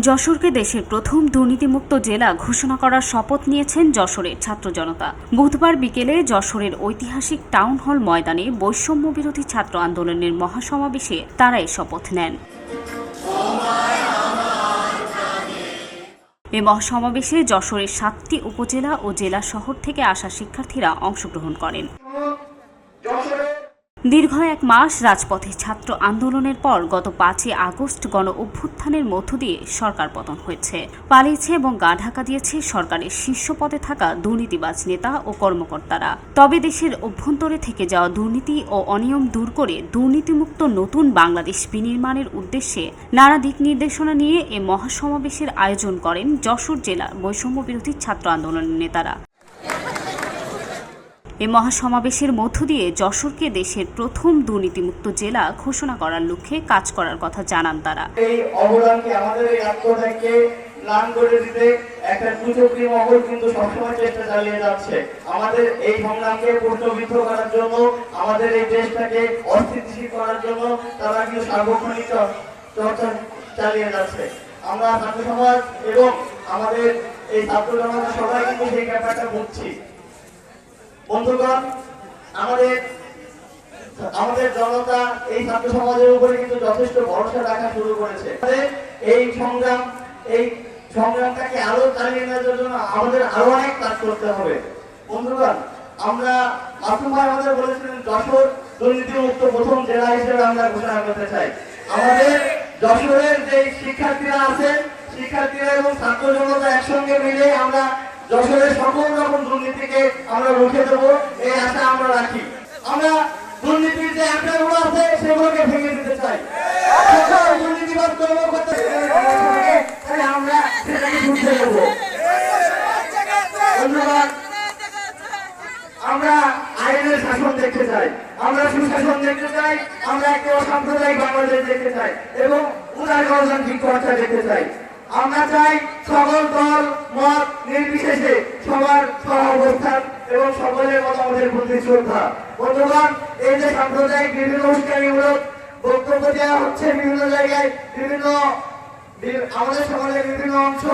যশোরকে দেশের প্রথম দুর্নীতিমুক্ত জেলা ঘোষণা করার শপথ নিয়েছেন যশোরের ছাত্র জনতা। বুধবার বিকেলে যশোরের ঐতিহাসিক টাউন হল ময়দানে বৈষম্য বিরোধী ছাত্র আন্দোলনের মহাসমাবেশে তারা এই শপথ নেন। এ মহাসমাবেশে যশোরের সাতটি উপজেলা ও জেলা শহর থেকে আসা শিক্ষার্থীরা অংশগ্রহণ করেন। দীর্ঘ এক মাস রাজপথে ছাত্র আন্দোলনের পর গত পাঁচই আগস্ট গণ অভ্যুত্থানের মধ্য দিয়ে সরকার পতন হয়েছে। পালিয়েছে এবং গা ঢাকা দিয়েছে সরকারের শীর্ষ পদে থাকা দুর্নীতিবাজ নেতা ও কর্মকর্তারা। তবে দেশের অভ্যন্তরে থেকে যাওয়া দুর্নীতি ও অনিয়ম দূর করে দুর্নীতিমুক্ত নতুন বাংলাদেশ বিনির্মাণের উদ্দেশ্যে নানা দিক নির্দেশনা নিয়ে এ মহাসমাবেশের আয়োজন করেন যশোর জেলা বৈষম্য বিরোধী ছাত্র আন্দোলনের নেতারা। এ মহাসমাবেশের মধ্য দিয়ে যশোরকে দেশের প্রথম দুর্নীতিমুক্ত জেলা ঘোষণা করার লক্ষ্যে কাজ করার কথা জানান তারা। এই অবদানকে আমাদের এই আত্মত্যাগকে প্লান করে দিতে একটা মহল কিন্তু সবসময় চেষ্টা চালিয়ে যাচ্ছে। আমাদের এই সংগ্রামকে করার জন্য, আমাদের এই দেশটাকে অস্থিতিশীল করার জন্য তারা কিন্তু সার্বক্ষণিক চর্চা চালিয়ে যাচ্ছে। আমরা ছাত্র সমাজ এবং আমাদের এই ছাত্র জনতা সবাই কিন্তু সেই ব্যাপারটা বুঝছি। বন্ধুগণ, আমাদের আমাদের জনতা এই ছাত্র সমাজের উপরে কিন্তু যথেষ্ট ভরসা রাখা শুরু করেছে। এই সংগ্রাম, এই সংগ্রামটাকে আরও চালিয়ে নেওয়ার জন্য আমাদের আরও অনেক কাজ করতে হবে। বন্ধুগণ, আমরা মাসুম ভাই আমাদের বলেছিলেন, যশোর দুর্নীতিমুক্ত প্রথম জেলা হিসেবে আমরা ঘোষণা করতে চাই। আমাদের যশোরের যে শিক্ষার্থীরা আছে, শিক্ষার্থীরা এবং ছাত্র জনতা একসঙ্গে মিলে আমরা যশোরের সকল রকম দুর্নীতিকে আমরা রুখে দেবো, এই আশা আমরা রাখি। আমরা দুর্নীতির যে আঁকড়াগুলো আছে, সেগুলোকে ভেঙে দিতে চাই। আমরা ধন্যবাদ। আমরা আইনের শাসন দেখতে চাই। আমরা সুশাসন দেখতে চাই। আমরা একটা অসাম্প্রদায়িক বাংলাদেশ দেখতে চাই। এবং উদার গণতান্ত্রিক চর্চা দেখতে চাই। আমরা চাই সকল দল, মত নির্বিশেষে সবার সহাবস্থান এবং সকলের মতামতের প্রতি শ্রদ্ধা। বন্ধুগণ, এই যে সাম্প্রদায়িক বিভিন্ন উস্কানিমূলক বক্তব্য দেওয়া হচ্ছে বিভিন্ন জায়গায়, বিভিন্ন আমাদের সমাজের বিভিন্ন অংশ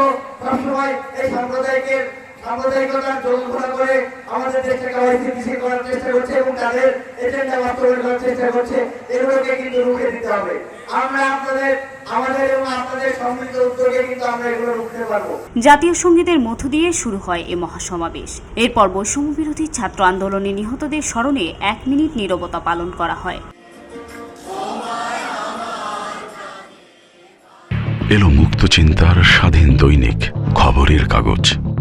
সবসময় এই সাম্প্রদায়িকের সাম্প্রদায়িকতার জল ঘোরা করে আমাদের দেশটাকে অস্থিতিশীল করার চেষ্টা করছে এবং তাদের এজেন্ডা বাস্তবায়ন করার চেষ্টা করছে। এগুলোকে কিন্তু রুখে দিতে হবে। আমরা আপনাদের আমাদের এবং আপনাদের সম্মিলিত উদ্যোগে কিন্তু আমরা এগুলো রুখতে পারব। জাতীয় সঙ্গীতের মধ্য দিয়ে শুরু হয় এ মহাসমাবেশ। এরপর বৈষম্য বিরোধী ছাত্র আন্দোলনে নিহতদের স্মরণে এক মিনিট নীরবতা পালন করা হয়। এলো মুক্ত চিন্তার স্বাধীন দৈনিক খবরের কাগজ।